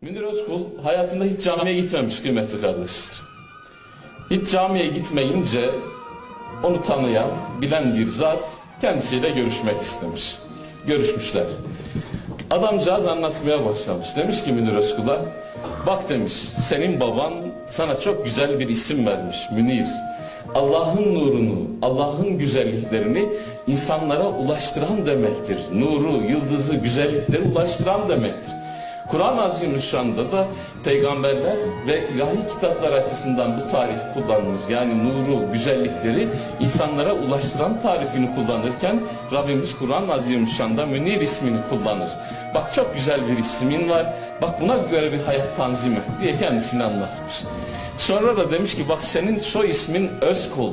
Münir Özkul hayatında hiç camiye gitmemiş kıymetli kardeşler. Hiç camiye gitmeyince onu tanıyan, bilen bir zat kendisiyle görüşmek istemiş. Görüşmüşler. Adamcağız anlatmaya başlamış. Demiş ki Münir Özkul'a, bak demiş senin baban sana çok güzel bir isim vermiş Münir. Allah'ın nurunu, Allah'ın güzelliklerini insanlara ulaştıran demektir. Nuru, yıldızı, güzellikleri ulaştıran demektir. Kur'an-ı Azimüşşan'da da peygamberler ve ilahi kitaplar açısından bu tarif kullanılır. Yani nuru, güzellikleri insanlara ulaştıran tarifini kullanırken Rabbimiz Kur'an-ı Azimüşşan'da Münir ismini kullanır. Bak çok güzel bir ismin var, bak buna göre bir hayat tanzim et diye kendisini anlatmış. Sonra da demiş ki bak senin soy ismin Özkul.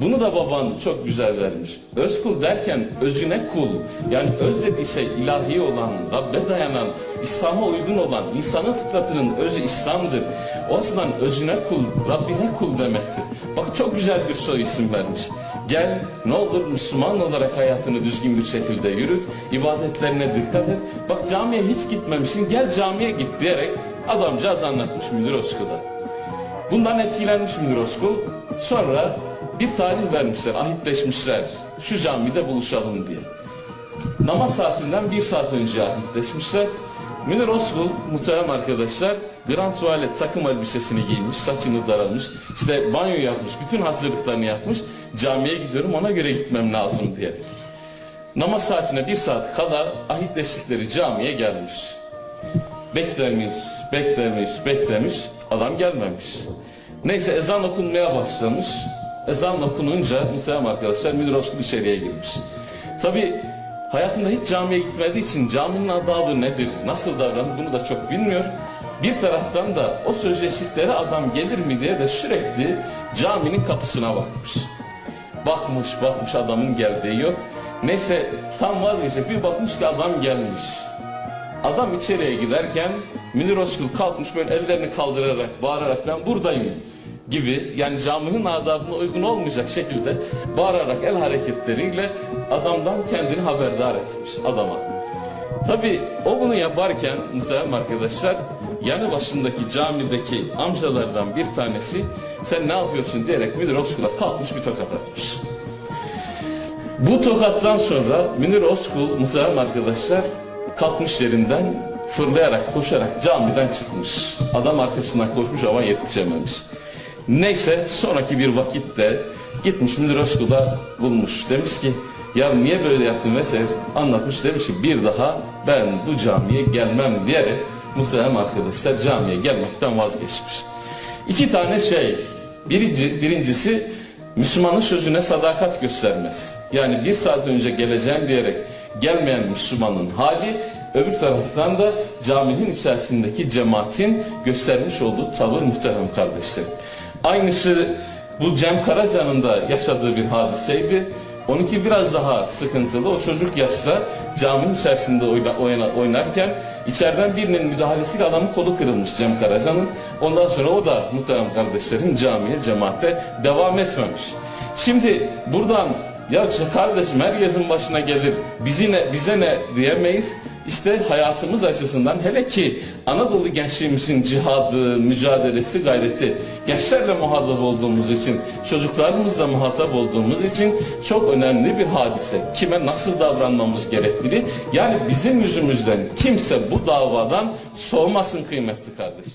Bunu da baban çok güzel vermiş. Özkul derken özüne kul. Yani öz dediği şey ilahi olan, Rabbe dayanan, İslam'a uygun olan, insanın fıtratının özü İslam'dır. O açıdan özüne kul, Rabbine kul demektir. Bak çok güzel bir soy isim vermiş. Gel ne olur Müslüman olarak hayatını düzgün bir şekilde yürüt, ibadetlerine dikkat et. Bak camiye hiç gitmemişsin, gel camiye git diyerek adamcağız anlatmış Müdür Özkul'a. Bundan etkilenmiş Münir Özkul. Sonra bir tarih vermişler, ahitleşmişler. Şu camide buluşalım diye. Namaz saatinden bir saat önce ahitleşmişler. Münir Özkul muhterem arkadaşlar Grand Tuvalet takım elbisesini giymiş, saçını daramış, işte banyo yapmış, bütün hazırlıklarını yapmış. Camiye gidiyorum ona göre gitmem lazım diye. Namaz saatine bir saat kala ahitleştikleri camiye gelmiş. Beklemiş, beklemiş, beklemiş. Adam gelmemiş. Neyse ezan okunmaya başlamış. Ezan okununca muhterem arkadaşlar Müdür Özkul içeriye girmiş. Tabi hayatında hiç camiye gitmediği için caminin adabı nedir, nasıl davranır bunu da çok bilmiyor. Bir taraftan da o sözleştikleri adam gelir mi diye de sürekli caminin kapısına bakmış. Bakmış bakmış adamın geldiği yok. Neyse tam vazgeçecek bir bakmış ki adam gelmiş. Adam içeriye giderken Münir Özkul kalkmış böyle ellerini kaldırarak bağırarak ben buradayım gibi yani caminin adabına uygun olmayacak şekilde bağırarak el hareketleriyle adamdan kendini haberdar etmiş adama. Tabi o bunu yaparken muhterem arkadaşlar yanı başındaki camideki amcalardan bir tanesi sen ne yapıyorsun diyerek Münir Özkul'a kalkmış bir tokat atmış. Bu tokattan sonra Münir Özkul muhterem arkadaşlar kalkmış yerinden fırlayarak koşarak camiden çıkmış. Adam arkasından koşmuş ama yetişememiş. Neyse sonraki bir vakitte gitmiş Münir Özkul'a bulmuş. Demiş ki ya niye böyle yaptın vesaire anlatmış. Demiş ki bir daha ben bu camiye gelmem diyerek muhterem arkadaşlar camiye gelmekten vazgeçmiş. İki tane şey. Birinci, birincisi Müslümanın sözüne sadakat göstermesi. Yani bir saat önce geleceğim diyerek gelmeyen Müslümanın hali öbür taraftan da caminin içerisindeki cemaatin göstermiş olduğu tavır muhterem kardeşlerim. Aynısı bu Cem Karaca'nın da yaşadığı bir hadiseydi. Onunki biraz daha sıkıntılı. O çocuk yaşta caminin içerisinde oyna- oyna- oynarken içeriden birinin müdahalesiyle adamın kolu kırılmış Cem Karaca'nın. Ondan sonra o da muhterem kardeşlerim camiye, cemaate devam etmemiş. Şimdi buradan ya kardeşim herkesin başına gelir bizi ne, bize ne diyemeyiz. İşte hayatımız açısından hele ki Anadolu gençliğimizin cihadı, mücadelesi, gayreti gençlerle muhatap olduğumuz için, çocuklarımızla muhatap olduğumuz için çok önemli bir hadise. Kime nasıl davranmamız gerektiğini yani bizim yüzümüzden kimse bu davadan soğumasın kıymetli kardeşler.